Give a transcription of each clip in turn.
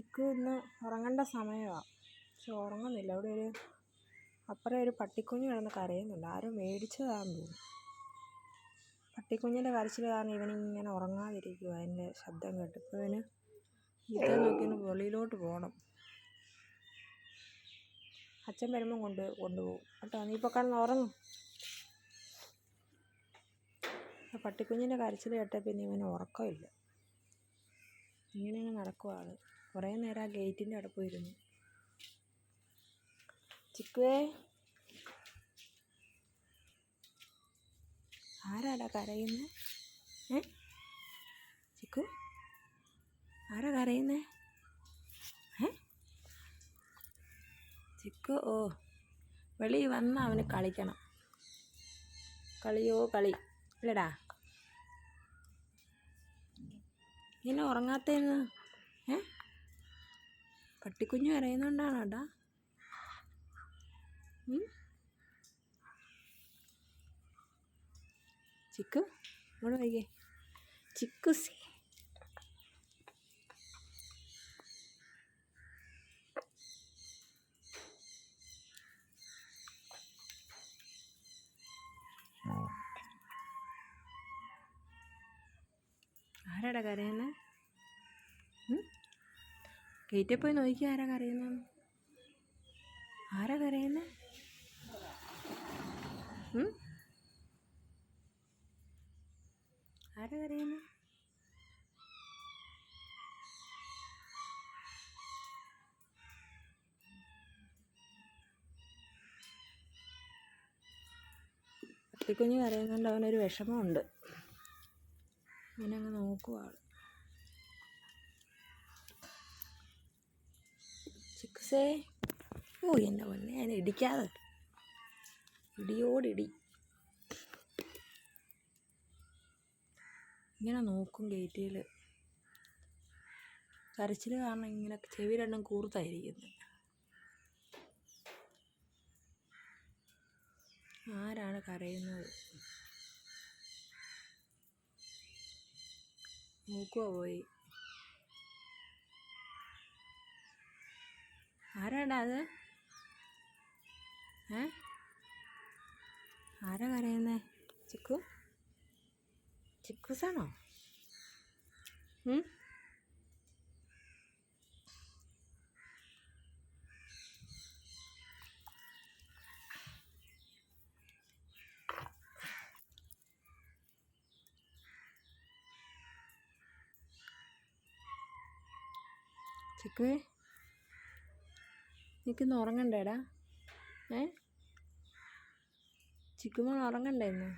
ചിക്കു ഇന്ന് ഉറങ്ങേണ്ട സമയമാണ് പക്ഷെ ഉറങ്ങുന്നില്ല. അവിടെ ഒരു അപ്പുറം ഒരു പട്ടിക്കുഞ്ഞ് കിടന്ന് കരയുന്നുണ്ട്. ആരോ മേടിച്ചതാണെന്ന് തോന്നുന്നു. പട്ടിക്കുഞ്ഞിന്റെ കരച്ചിൽ കാരണം ഇവനിങ്ങനെ ഉറങ്ങാതിരിക്കുക അതിന്റെ ശബ്ദം കേട്ട്. ഇപ്പോൾ ഇവന് ഇത് നോക്കി ഒന്ന് വെളിയിലോട്ട് പോകണം അച്ഛൻ വരുമ്പം കൊണ്ട് കൊണ്ടുപോകും. കേട്ടോ നീ ഇപ്പോൾ കിടന്ന് ഉറങ്ങും. പട്ടിക്കുഞ്ഞിന്റെ കരച്ചിൽ കേട്ടാൽ പിന്നെ ഇവന് ഉറക്കമില്ല. ഇങ്ങനെ നടക്കുവാണ് കുറേ നേരം ആ ഗേറ്റിന്റെ അവിടെ പോയിരുന്നു. ചിക്കുവേ. ആരാടാ കരയുന്നേ? ഏ? ചിക്കു ആരാ കരയുന്നേ? ചിക്കു ഓ. വെളിയിൽ വന്ന് അവന് കളിക്കണം. കളിയോ കളി. ഇല്ലടാ. ഇങ്ങനെ ഉറങ്ങാത്തേന്ന് ഏ? പട്ടിക്കുഞ്ഞ് കരയുന്നുണ്ടാണോ ഏട്ടാ ചിക്കു ഇവിടെ വൈകേ ചിക്കുസി ആരാടാ കരയുന്നത് ഗേറ്റിൽ പോയി നോക്കി ആരാ കരയുന്നത് ആരാ കരയുന്നത് ആരാ കരയുന്നത് പട്ടിക്കുഞ്ഞ് കരയുന്നുണ്ട് അവനൊരു വിഷമമുണ്ട്. അവനങ്ങ് നോക്കുവാണ് ചിക്സേ ഓ എന്നെ പൊന്നെ ഞാൻ ഇടിക്കാതെ. ഇടിയോടിടി. ഇങ്ങനെ നോക്കും ഗേറ്റിൽ കരച്ചിൽ കാരണം ഇങ്ങനെ ചെവി രണ്ടും കൂർത്തായിരിക്കുന്നത് ആരാണ് കരയുന്നത്? നോക്കുവോ പോയി. ആരാടാ അത്? ഏ? ആരാ കരയുന്നേ? ചിക്കു? ചിക്കുസാണോ? ചിക്കുവേ? നിൽക്കുന്ന ഉറങ്ങണ്ടേടാ? ഏ? ചിക്കുമോൾ ഉറങ്ങണ്ടേ ഇന്ന്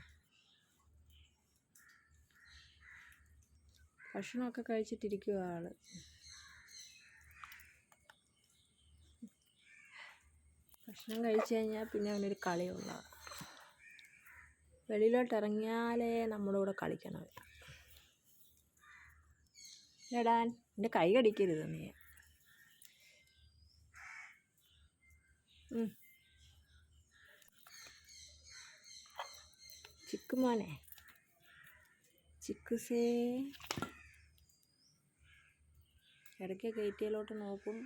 ഭക്ഷണമൊക്കെ കഴിച്ചിട്ടിരിക്കുക ആൾ. ഭക്ഷണം കഴിച്ചു കഴിഞ്ഞാൽ പിന്നെ അവനൊരു കളിയുള്ള വെളിയിലോട്ട് ഇറങ്ങിയാലേ നമ്മുടെ കൂടെ കളിക്കണം എന്റെ കൈ കടിക്കരുത് നീ. ചിക്കുമോനെ ചിക്കുസേ ഇടയ്ക്ക് ഗേറ്റിലോട്ട് നോക്കും.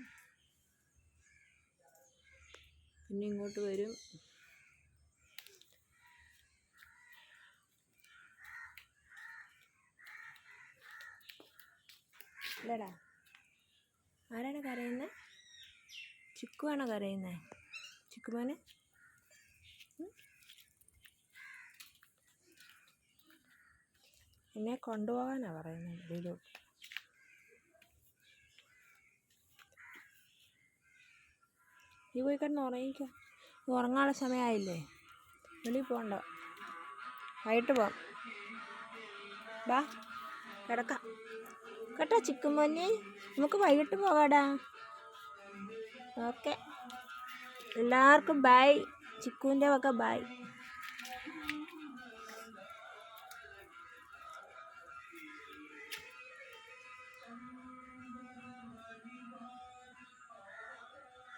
പിന്നെ ഇങ്ങോട്ട് വരും. ഇല്ലടാ. ആരാണ് കരയുന്നത് ചിക്കുവാണോ കരയുന്നത് ചിക്കുമോനെ എന്നെ കൊണ്ടുപോകാനാണ് പറയുന്നത് വെളിയിലോട്ട് നീ പോയി കിടന്ന് ഉറങ്ങിക്കോ. നീ ഉറങ്ങാനുള്ള സമയമായില്ലേ വെളിയിൽ പോകണ്ട വൈകിട്ട് പോവാം. ബാ കിടക്കാം. കേട്ടോ ചിക്കൻ നമുക്ക് വൈകിട്ട് പോകാടാ. ഓക്കെ. എല്ലാവർക്കും ബൈ ചിക്കുവിന്റെ വക ബായ്